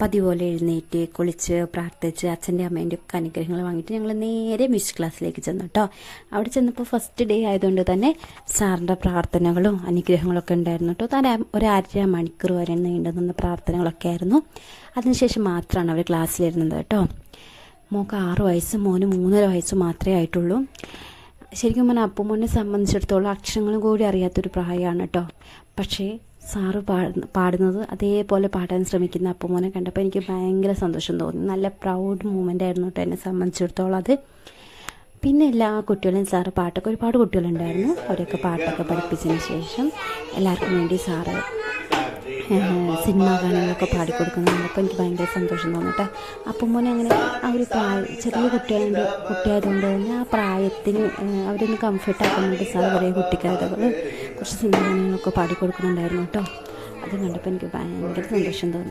പതിപോലെ എഴുന്നേറ്റ് കുളിച്ച് പ്രാർത്ഥിച്ച് അച്ഛന്റെ അമ്മേന്റെ ഒക്കെ അനുഗ്രഹങ്ങൾ വാങ്ങിയിട്ട് ഞങ്ങൾ നേരെ മ്യൂസിക് ക്ലാസ്സിലേക്ക് ചെന്നു കേട്ടോ. അവിടെ ചെന്നപ്പോൾ ഫസ്റ്റ് ഡേ ആയതുകൊണ്ട് തന്നെ സാറിന്റെ പ്രാർത്ഥനകളും അനുഗ്രഹങ്ങളൊക്കെ ഉണ്ടായിരുന്നു കേട്ടോ. താൻ ഒരു അര മണിക്കൂർ വരെ നീണ്ടു നിന്ന പ്രാർത്ഥനകളൊക്കെ ആയിരുന്നു. അതിനുശേഷം മാത്രമാണ് അവർ ക്ലാസ്സിലിരുന്നത് കേട്ടോ. മോക്ക് ആറ് വയസ്സ് മോന് മൂന്നര വയസ്സ് മാത്രമേ ആയിട്ടുള്ളൂ. ശരിക്കും പറഞ്ഞാൽ അപ്പുമോനെ സംബന്ധിച്ചിടത്തോളം അക്ഷരങ്ങളും കൂടി അറിയാത്തൊരു പ്രായമാണ് കേട്ടോ. പക്ഷേ സാറ് പാടുന്ന പാടുന്നത് അതേപോലെ പാടാൻ ശ്രമിക്കുന്ന അപ്പുമോനെ കണ്ടപ്പോൾ എനിക്ക് ഭയങ്കര സന്തോഷം തോന്നി. നല്ല പ്രൗഡ് മൂമെന്റ് ആയിരുന്നു കേട്ടോ എന്നെ സംബന്ധിച്ചിടത്തോളം അത്. പിന്നെ എല്ലാ കുട്ടികളെയും സാറ് പാട്ടൊക്കെ ഒരുപാട് കുട്ടികളുണ്ടായിരുന്നു. അവരൊക്കെ പാട്ടൊക്കെ പഠിപ്പിച്ചതിന് ശേഷം എല്ലാവർക്കും വേണ്ടി സാറ് സിനിമാ ഗാനങ്ങളൊക്കെ പാടിക്കൊടുക്കുന്നുണ്ട്. എനിക്ക് ഭയങ്കര സന്തോഷം തോന്നി അപ്പം മോനെ അങ്ങനെ ആ ഒരു പ്രായ ചെറിയ കുട്ടിയായത് കുട്ടിയായതുകൊണ്ട് തന്നെ ആ പ്രായത്തിന് അവരൊന്ന് കംഫർട്ട് ആക്കാൻ വേണ്ടി സാർ കുറേ കുട്ടിക്കഥകൾ കുറച്ച് സിനിമാ ഗാനങ്ങളൊക്കെ പാടിക്കൊടുക്കുന്നുണ്ടായിരുന്നു കേട്ടോ. അത് കണ്ടപ്പോൾ എനിക്ക് ഭയങ്കര സന്തോഷം തോന്നി.